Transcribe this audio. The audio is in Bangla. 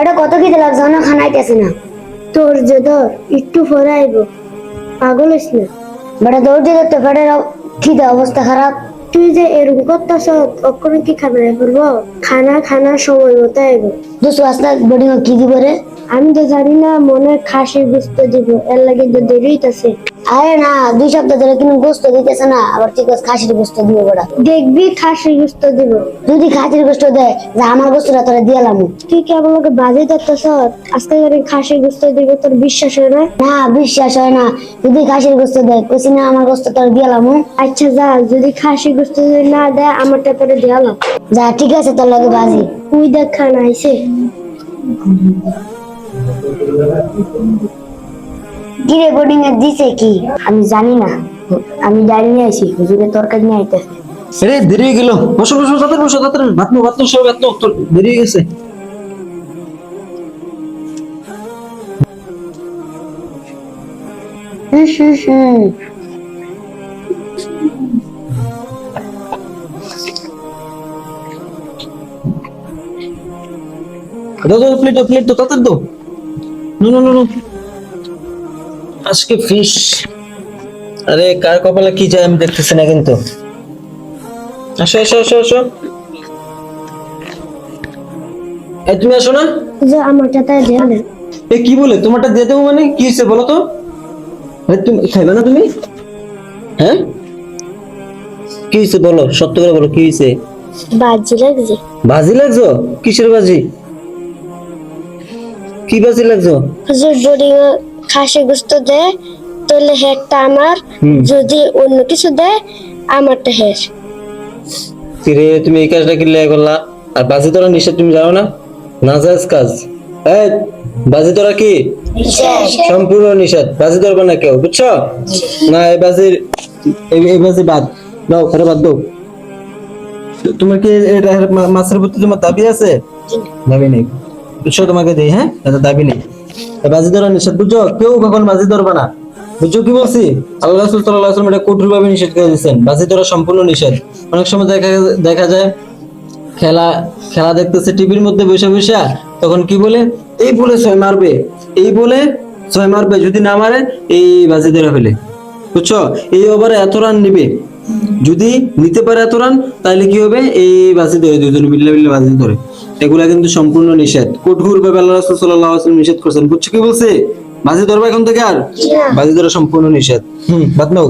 এটা কত খিদে লাগছে না খানাইতেছে না। তোর যে ধর একটু পরে আইব পাগল হইস না। বেটা দৌড়তে দৌড়তে পেটের খিদে অবস্থা খারাপ তুই যে এরকম করতেছ অক্ষরে কি খাবে করব খানা খানা, সময় মতো আইব দুশো আসতে বোর্ডিং কি দিব রে আমি তো জানি না, মনে খাসি বুঝতে দিব। এর লাগে তো দেরি হইতাছে আরে না দুই সপ্তাহ ধরে কিন্তু গোস্ত দিতেছে না আবার ঠিক আছে খাসির গোস্ত দিব বেটা দেখবি খাসির বুঝতে দিব। যদি খাসির গোস্ত দেয় যে আমার গোস্তটা তোরা দিয়ালাম তুই কি আমাকে বাজে করতেছ আজকে করে খাসি বুঝতে দিব তোর বিশ্বাস হয় না? না বিশ্বাস হয় না। যদি খাসির গোস্ত দেয় কইছি না আমার গোস্ত তোর দিয়ালাম আচ্ছা যা যদি খাসির যদি না দেয় আমারটা তোরে দেওয়ালাম যা ঠিক আছে তোর লগে বাজি। তুই দেখ আইসে কি রে বোর্ডিং এ দিছে কি? আমি জানি না। আমি ডাইরি নিয়ে আইছি হুজুরের তরকারি নিয়ে আইতেছে রে দেরি গেল। বসো বসো তাড়াতাড়ি বসো তাড়াতাড়ি ভাত নো ভাত নো সব তোর দেরি গেছে। দাও প্লেট প্লেট দাও তাড়াতাড়ি দাও। No no no no. আজকে ফিশ আরে কার কপালে কি যায় আমি দেখতেছি না কিন্তু। আসো আসো আসো আসো। এই তুমি আসো না? যে আমারটা তাই দেওয়া এ কি বলে? তোমারটা দিয়ে দেবো মানে? কি হয়েছে বলো তো? আরে তুমি খাইবে না তুমি? হ্যাঁ? কি হয়েছে বলো? সত্য করে বলো কি হয়েছে? বাজি লাগছে। বাজি লাগছো? কিসের বাজি? কি বাজি লাগছো? হুজুর যদি খাসি গুস্ত দেয় তাহলে হেডটা আমার যদি অন্য কিছু দেয় আমারটা হেড কিরে তুমি এই কাজটা কি লেগে করলা? আর বাজি তোরা নিষেধ তুমি জানো না? নাজাজ কাজ। এই বাজি তোরা কি? সম্পূর্ণ নিষেধ। বাজি ধরবে না কেউ বুঝছ? না এই বাজির এই- বাজি বাদ। দাও আরে বাদ দাও। তোমার কি এটা মাছের প্রতি তোমার দাবি আছে? দাবি নেই। বুঝছ তোমাকে দেই হ্যাঁ? এটা দাবি নেই। বাজি ধরা নিষেধ। বুঝছ? কেউ কখন বাজি ধরবে না। বুঝছ কি বলছি? আল্লাহ রাসূল আলাইহি এটা কঠোর ভাবে নিষেধ করে দিয়েছেন। বাজি ধরা সম্পূর্ণ নিষেধ। অনেক সময় দেখা দেখা যায় খেলা খেলা দেখতেছে টিভির মধ্যে বসে বসে, তখন কি বলে? এই বলে ছয় মারবে, এই বলে ছয় মারবে, যদি না মারে, এই বাজি ধরে ফেলে। বুঝছ? এই ওভারে এত রান নিবে। যদি নিতে পারে এত রান তাহলে কি হবে? এই বাজি ধরে, দুজন মিলে মিলে বাজি ধরে। এগুলা কিন্তু সম্পূর্ণ নিষেধ। কঠোর ভাবে আল্লাহ রাসুল সাল্লাহ নিষেধ করছেন। বুঝছ কি বলছে? বাজি ধরবা এখন থেকে আর? বাজি ধরা সম্পূর্ণ নিষেধ। হম বাদ নাও।